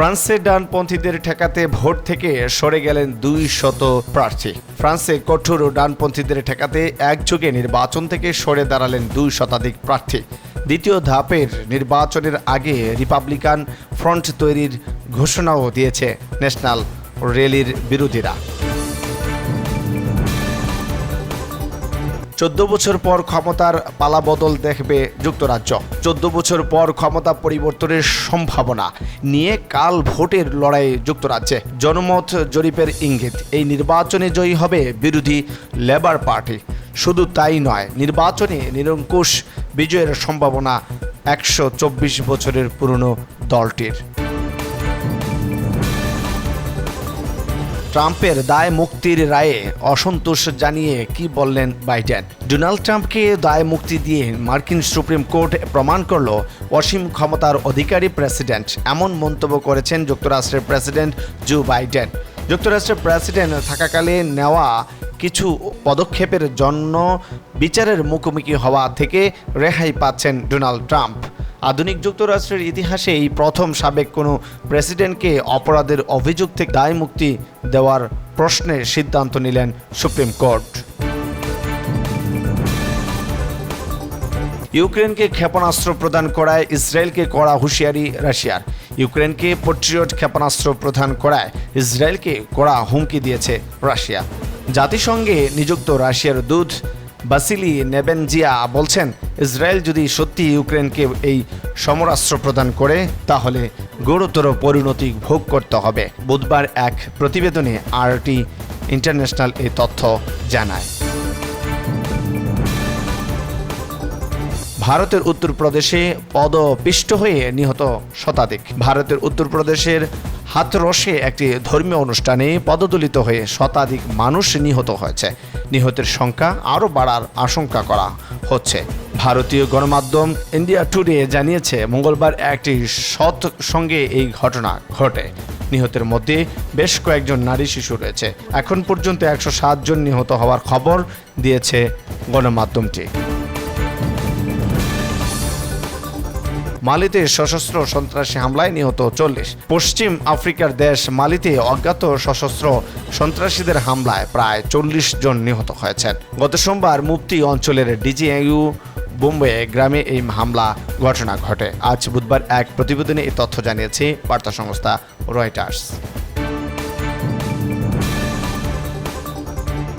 ফ্রান্সে ডানপন্থীদের ঠেকাতে ভোট থেকে সরে গেলেন দুই শত প্রার্থী। ফ্রান্সে কঠোর ডানপন্থীদের ঠেকাতে একযোগে নির্বাচন থেকে সরে দাঁড়ালেন দুই শতাধিক প্রার্থী। দ্বিতীয় ধাপের নির্বাচনের আগে রিপাবলিকান ফ্রন্ট তৈরির ঘোষণাও দিয়েছে ন্যাশনাল রেলির বিরোধীরা। চোদ্দ বছর পর ক্ষমতার পালাবদল দেখবে যুক্তরাজ্য। চোদ্দ বছর পর ক্ষমতা পরিবর্তনের সম্ভাবনা নিয়ে কাল ভোটের লড়াই যুক্তরাজ্যে। জনমত জরিপের ইঙ্গিত, এই নির্বাচনে জয়ী হবে বিরোধী লেবার পার্টি। শুধু তাই নয়, নির্বাচনে নিরঙ্কুশ বিজয়ের সম্ভাবনা একশো চব্বিশ বছরের পুরনো দলটির। ট্রাম্পের দায় মুক্তির রায়ে অসন্তোষ জানিয়ে কি বললেন বাইডেন? ডোনাল্ড ট্রাম্পকে দায় মুক্তি দিয়ে মার্কিন সুপ্রিম কোর্ট প্রমাণ করল অসীম ক্ষমতার অধিকারী প্রেসিডেন্ট। এমন মন্তব্য করেছেন যুক্তরাষ্ট্রের প্রেসিডেন্ট জো বাইডেন। যুক্তরাষ্ট্রের প্রেসিডেন্ট থাকাকালে নেওয়া কিছু পদক্ষেপের জন্য বিচারের মুখোমুখি হওয়া থেকে রেহাই পাচ্ছেন ডোনাল্ড ট্রাম্প। আধুনিক যুক্তরাষ্ট্রের ইতিহাসে এই প্রথম সাবেক কোনো প্রেসিডেন্টকে অপরাধের অভিযোগ থেকে দায় মুক্তি দেওয়ার প্রশ্নে সিদ্ধান্ত নিলেন সুপ্রিম কোর্ট। ইউক্রেনকে ক্ষেপণাস্ত্র প্রদান করায় ইসরায়েলকে কড়া হুঁশিয়ারি রাশিয়ার। ইউক্রেনকে পট্রিয়ট ক্ষেপণাস্ত্র প্রদান করায় ইসরায়েলকে কড়া হুমকি দিয়েছে রাশিয়া। জাতিসংঘে নিযুক্ত রাশিয়ার দূত বাসিলি নেবেনজিয়া বলছেন, ইসরায়েল যদি সত্যি ইউক্রেনকে এই সমরাস্ত্র প্রদান করে, তাহলে গুরুতর পরিণতি ভোগ করতে হবে। বুধবার এক প্রতিবেদনে আরটি ইন্টারন্যাশনাল এই তথ্য জানায়। ভারতের উত্তরপ্রদেশে পদপিষ্ট হয়ে নিহত শতাধিক। ভারতের উত্তরপ্রদেশের হাতরসে একটি ধর্মীয় অনুষ্ঠানে পদদলিত হয়ে শতাধিক মানুষ নিহত হয়েছে। নিহতের সংখ্যা আরও বাড়ার আশঙ্কা করা হচ্ছে। ভারতীয় গণমাধ্যম ইন্ডিয়া টুডে জানিয়েছে, মঙ্গলবার একটি সৎ সঙ্গে এই ঘটনা ঘটে। নিহতের মধ্যে বেশ কয়েকজন নারী শিশু রয়েছে। এখন পর্যন্ত একশো জন নিহত হওয়ার খবর দিয়েছে গণমাধ্যমটি। মালিতে সশস্ত্র সন্ত্রাসী হামলায় নিহত চল্লিশ। পশ্চিম আফ্রিকার দেশ মালিতে অজ্ঞাত সশস্ত্র সন্ত্রাসীদের হামলায় প্রায় চল্লিশ জন নিহত হয়েছেন। গত সোমবার মুফতি অঞ্চলের ডিজিএইউ বোম্বে গ্রামে এই হামলা ঘটনা ঘটে। আজ বুধবার এক প্রতিবেদনে এই তথ্য জানিয়েছে বার্তা সংস্থা রয়টার্স।